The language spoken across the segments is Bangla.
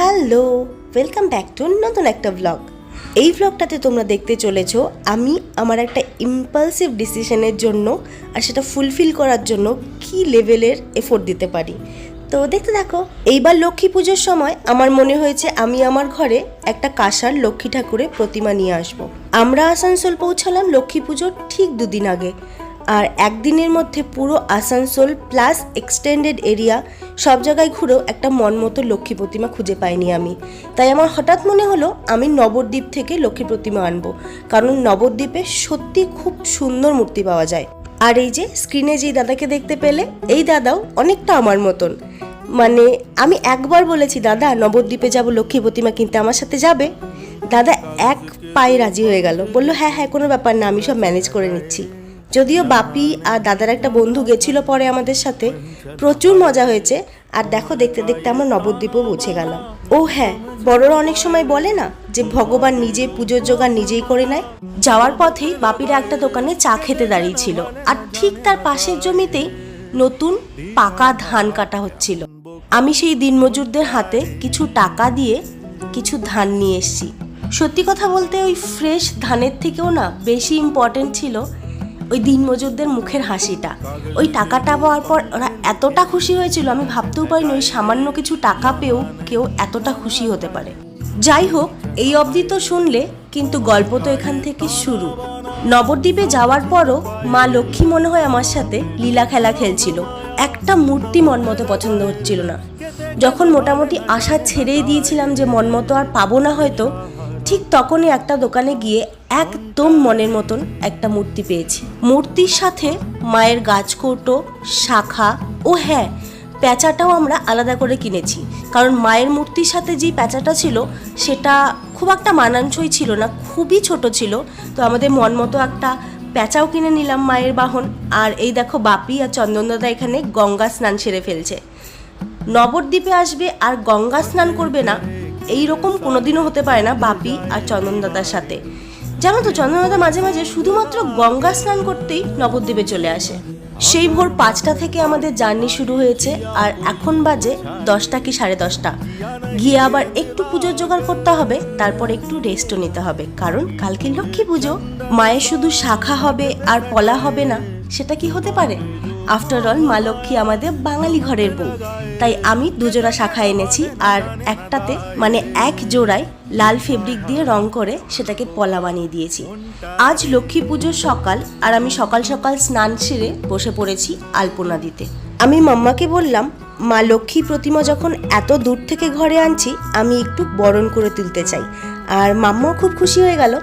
হ্যালো ওয়েলকাম ব্যাক টু নতুন একটা ব্লগ এই ব্লগটাতে তোমরা দেখতে চলেছো, আমি আমার একটা ইম্পালসিভ ডিসিশনের জন্য আর সেটা ফুলফিল করার জন্য কি লেভেলের এফোর্ট দিতে পারি। তো দেখতে থাকো, এইবার লক্ষ্মী পুজোর সময় আমার মনে হয়েছে আমি আমার ঘরে একটা কাঁসার লক্ষ্মী ঠাকুরের প্রতিমা নিয়ে আসব। আমরা আসানসোল পৌঁছালাম লক্ষ্মী পুজোর ঠিক দুদিন আগে। আর একদিনের মধ্যে পুরো আসানসোল প্লাস এক্সটেন্ডেড এরিয়া সব জায়গায় ঘুরেও একটা মন মতো লক্ষ্মী প্রতিমা খুঁজে পাইনি আমি। তাই আমার হঠাৎ মনে হলো, আমি নবদ্বীপ থেকে লক্ষ্মী প্রতিমা আনব, কারণ নবদ্বীপে সত্যি খুব সুন্দর মূর্তি পাওয়া যায়। আর এই যে স্ক্রিনে যেই দাদাকে দেখতে পেলে, এই দাদাও অনেকটা আমার মতন। মানে আমি একবার বলেছি, দাদা, নবদ্বীপে যাব, লক্ষ্মী প্রতিমা কিনতে আমার সাথে যাবে? দাদা এক পায়ে রাজি হয়ে গেল। বলল হ্যাঁ হ্যাঁ কোনো ব্যাপার না, আমি সব ম্যানেজ করে নিচ্ছি। যদিও বাপি আর দাদার একটা বন্ধু গেছিল পরে আমাদের সাথে, প্রচুর মজা হয়েছে। আর দেখো, দেখতে দেখতে আমরা নবদ্বীপও পৌঁছে গেলাম। ও হ্যাঁ বড়রা অনেক সময় বলে না যে ভগবান নিজে পুজোর জোগাড় নিজেই করে নেয়। যাওয়ার পথেই বাপিরা একটা দোকানে চা খেতে দাঁড়িয়েছিল। আর ঠিক তার পাশের জমিতেই নতুন পাকা ধান কাটা হচ্ছিল। আমি সেই দিনমজুরদের হাতে কিছু টাকা দিয়ে কিছু ধান নিয়ে এসেছি। সত্যি কথা বলতে ওই ফ্রেশ ধানের থেকেও না বেশি ইম্পর্টেন্ট ছিল ওই দিনমজুরদের মুখের হাসিটা। ওই টাকাটা পাওয়ার পর ওরা এতটা খুশি হয়েছিল, আমি ভাবতেও পারিনি ওই সামান্য কিছু টাকা পেয়েও কেউ এতটা খুশি হতে পারে। যাই হোক, এই অবধি তো শুনলে, কিন্তু গল্প তো এখান থেকে শুরু। নবদ্বীপে যাওয়ার পরও মা লক্ষ্মী মনে হয় আমার সাথে লীলা খেলা খেলছিল। একটা মূর্তি মন মতো পছন্দ হচ্ছিল না। যখন মোটামুটি আশা ছেড়েই দিয়েছিলাম যে মন মতো আর পাবো না হয়তো ঠিক তখনই একটা দোকানে গিয়ে একদম মনের মতন একটা মূর্তি পেয়েছি। মূর্তির সাথে মায়ের গাছকৌটো, শাখা ও হ্যাঁ প্যাঁচাটাও আমরা আলাদা করে কিনেছি। কারণ মায়ের মূর্তির সাথে যে প্যাঁচাটা ছিল, সেটা খুব একটা মানানসই ছিল না, খুবই ছোট ছিল। তো আমাদের মন মতো একটা প্যাঁচাও কিনে নিলাম মায়ের বাহন। আর এই দেখো বাপি আর চন্দনদাদা এখানে গঙ্গা স্নান সেরে ফেলছে। নবদ্বীপে আসবে আর গঙ্গা স্নান করবে না এই রকম কোনোদিনও হতে পারে না বাপি আর চন্দনদাদার সাথে। জানো তো, চন্দনদাদা মাঝে মাঝে শুধুমাত্র গঙ্গা স্নান করতেই নবদ্বীপে চলে আসে। সেই ভোর পাঁচটা থেকে আমাদের জার্নি শুরু হয়েছে আর এখন বাজে দশটা কি সাড়ে দশটা। গিয়ে আবার একটু পুজোর জোগাড় করতে হবে, তারপর একটু রেস্টও নিতে হবে। কারণ কালকে লক্ষ্মী পুজো। মায়ের শুধু শাখা হবে আর পলা হবে না, সেটা কি হতে পারে? আফটার অল মা লক্ষ্মী আমাদের বাঙালি ঘরের বউ। তাই আমি দুজোড়া শাখা এনেছি আর একটাতে মানে এক জোড়ায় লাল ফেব্রিক দিয়ে রং করে সেটাকে পলা বানিয়ে দিয়েছি। আজ লক্ষ্মী পুজোর সকাল আর আমি সকাল সকাল স্নান সেরে বসে পড়েছি আলপনা দিতে। আমি মাম্মাকে বললাম, মা লক্ষ্মী প্রতিমা যখন এত দূর থেকে ঘরে আনছি, আমি একটু বরণ করে তুলতে চাই। আর মাম্মাও খুব খুশি হয়ে গেল।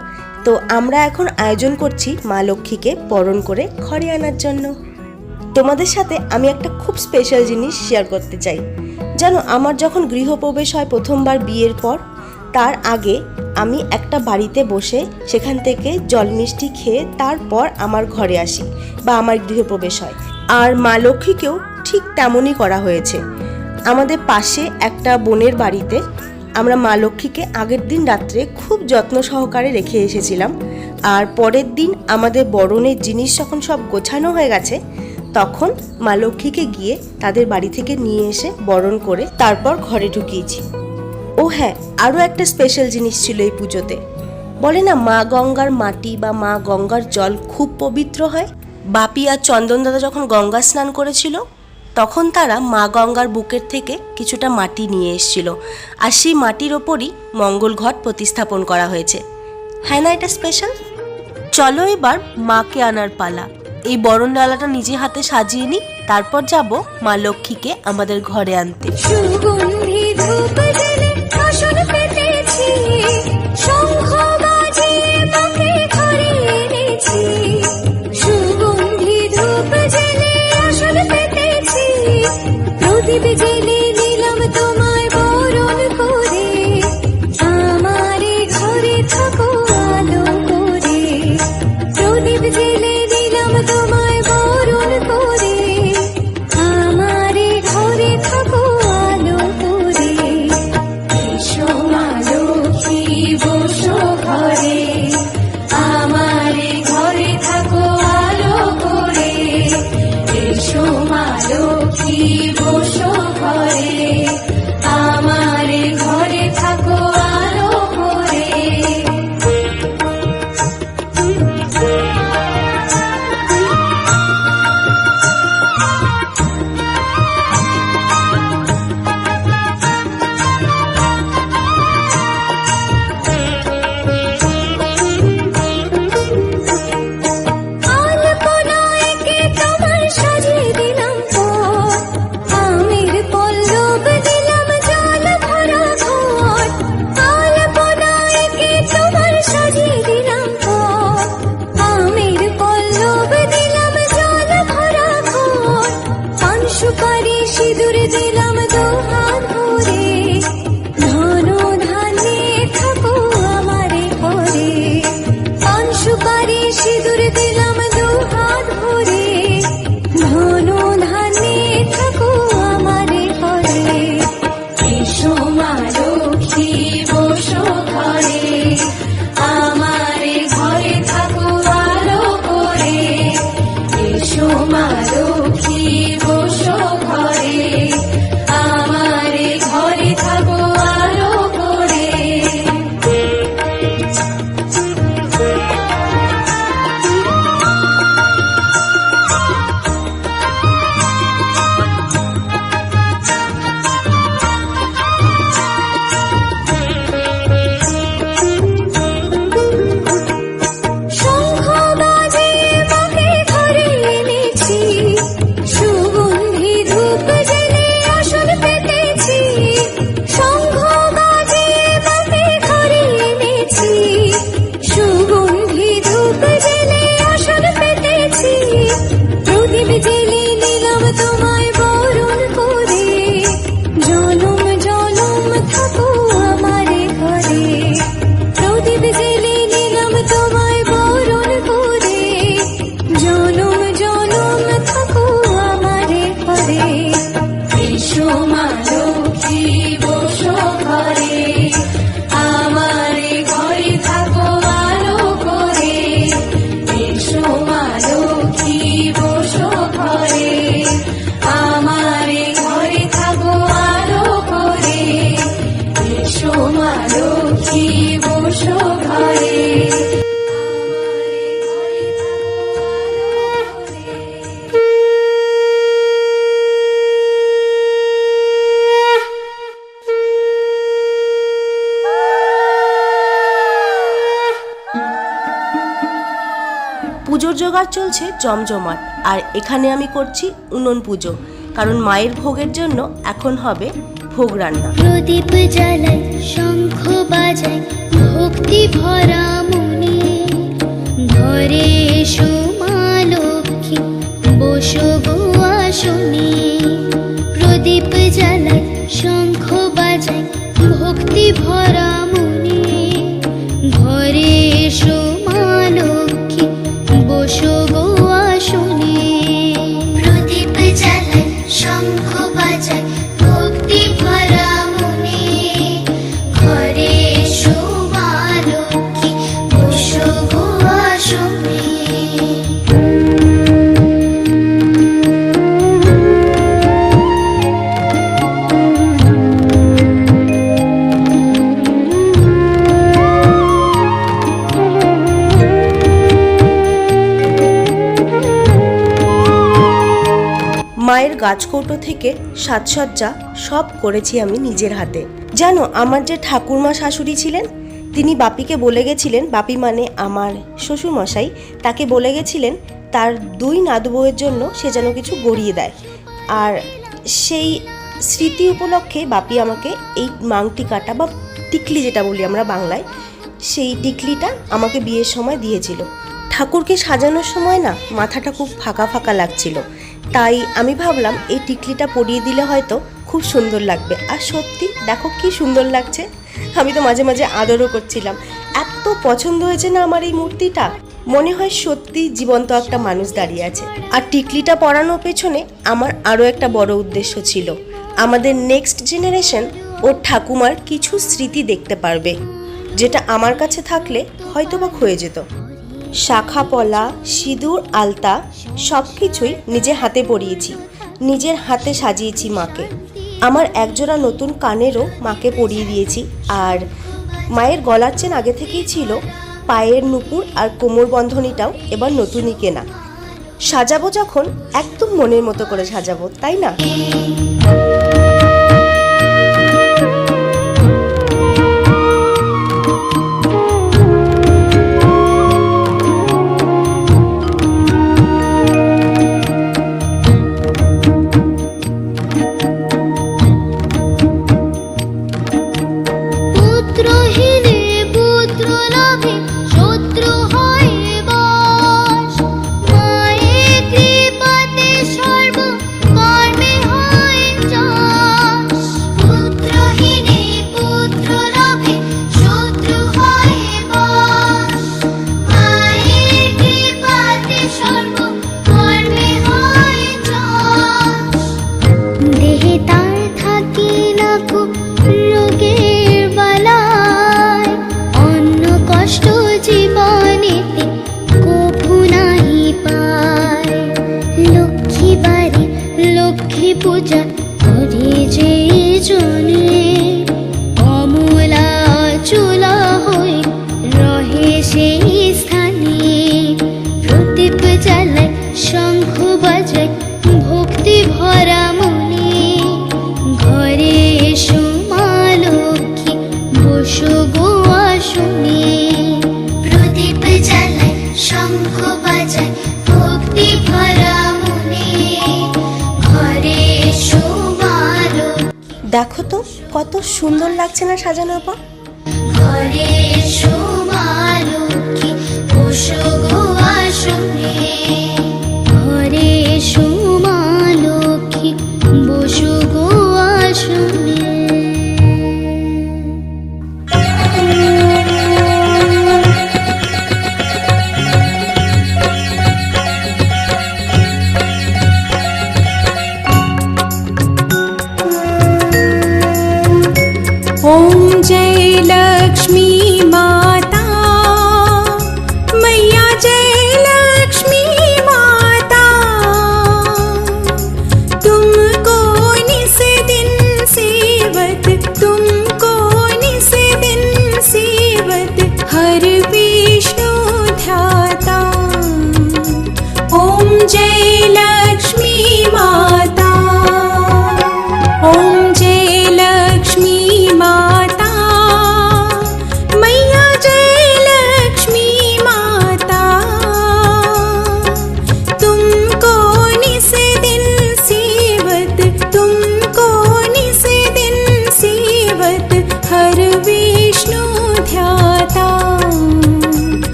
তো আমরা এখন আয়োজন করছি মা লক্ষ্মীকে বরণ করে ঘরে আনার জন্য। তোমাদের সাথে আমি একটা খুব স্পেশাল জিনিস শেয়ার করতে চাই। জানো, আমার যখন গৃহপ্রবেশ হয় প্রথমবার বিয়ের পর, তার আগে আমি একটা বাড়িতে বসে সেখান থেকে জল মিষ্টি খেয়ে তারপর আমার ঘরে আসি বা আমার গৃহপ্রবেশ হয়। আর মা লক্ষ্মীকেও ঠিক তেমনই করা হয়েছে। আমাদের পাশে একটা বোনের বাড়িতে আমরা মা লক্ষ্মীকে আগের দিন রাত্রে খুব যত্ন সহকারে রেখে এসেছিলাম। আর পরের দিন আমাদের বরণের জিনিস যখন সব গোছানো হয়ে গেছে তখন মা লক্ষ্মীকে গিয়ে তাদের বাড়ি থেকে নিয়ে এসে বরণ করে তারপর ঘরে ঢুকিয়েছি। ও হ্যাঁ আরও একটা স্পেশাল জিনিস ছিল এই পুজোতে। বলে না, মা গঙ্গার মাটি বা মা গঙ্গার জল খুব পবিত্র হয়? বাপি আর চন্দন দাদা যখন গঙ্গা স্নান করেছিল, তখন তারা মা গঙ্গার বুকের থেকে কিছুটা মাটি নিয়ে এসেছিল। আর সেই মাটির ওপরই মঙ্গল ঘট প্রতিস্থাপন করা হয়েছে। হ্যাঁ না, এটা স্পেশাল চলো এবার মাকে আনার পালা। এই বরণ ডালাটা নিজে হাতে সাজিয়ে নিই তারপর যাব মা লক্ষ্মীকে আমাদের ঘরে আনতে। পুজোর জোগাড় চলছে জমজমাট। আর এখানে আমি করছি উনন পুজো, কারণ মায়ের ভোগের জন্য এখন হবে ভোগ রান্না। প্রদীপ জ্বালাই শঙ্খ বাজাই ভক্তি ভরা মনে। ঘরে এসো মা লক্ষ্মী, বসো গো আসনে। প্রদীপ জ্বালাই শঙ্খ বাজাই ভক্তি ভরা মায়ের গাছকৌটো থেকে সাজসজ্জা সব করেছি আমি নিজের হাতে। জানো, আমার যে ঠাকুরমা শাশুড়ি ছিলেন, তিনি বাপিকে বলে গেছিলেন, বাপি মানে আমার শ্বশুরমশাই, তাকে বলে গেছিলেন, তার দুই নাদু বউয়ের জন্য সে যেন কিছু গড়িয়ে দেয়। আর সেই স্মৃতি উপলক্ষে বাপি আমাকে এই মাংটি কাটা বা টিকলি যেটা বলি আমরা বাংলায়, সেই টিকলিটা আমাকে বিয়ের সময় দিয়েছিল। ঠাকুরকে সাজানোর সময় না, মাথাটা খুব ফাঁকা ফাঁকা লাগছিল। তাই আমি ভাবলাম এই টিকলিটা পরিয়ে দিলে হয়তো খুব সুন্দর লাগবে। আর সত্যি, দেখো কি সুন্দর লাগছে। আমি তো মাঝে মাঝে আদরও করছিলাম। এত পছন্দ হয়েছে না আমার এই মূর্তিটা? মনে হয় সত্যি জীবন্ত একটা মানুষ দাঁড়িয়ে আছে। আর টিকলিটা পরানোর পেছনে আমার আরও একটা বড় উদ্দেশ্য ছিল। আমাদের নেক্সট জেনারেশন ওর ঠাকুমার কিছু স্মৃতি দেখতে পারবে, যেটা আমার কাছে থাকলে হয়তো বা ক্ষয়ে যেত। শাখা পলা সিঁদুর, আলতা সব কিছুই নিজে হাতে পরিয়েছি। নিজের হাতে সাজিয়েছি মাকে। আমার একজোড়া নতুন কানেরও মাকে পরিয়ে দিয়েছি। আর মায়ের গলার চেন আগে থেকেই ছিল। পায়ের নুপুর আর কোমর বন্ধনীটাও এবার নতুনই কেনা। সাজাবো যখন একদম মনের মতো করে সাজাবো, তাই না? ভরা মনে ঘরে এসো মা লক্ষ্মী বসো গো আসনে। প্রদীপ জ্বালায় শঙ্খ বাজায় ভক্তি ভরা মনে ঘরে এসো মা দেখো তো কত সুন্দর লাগছে না সাজানোর পর। ঘরে এসো মা লক্ষ্মী বসো গো আসনে।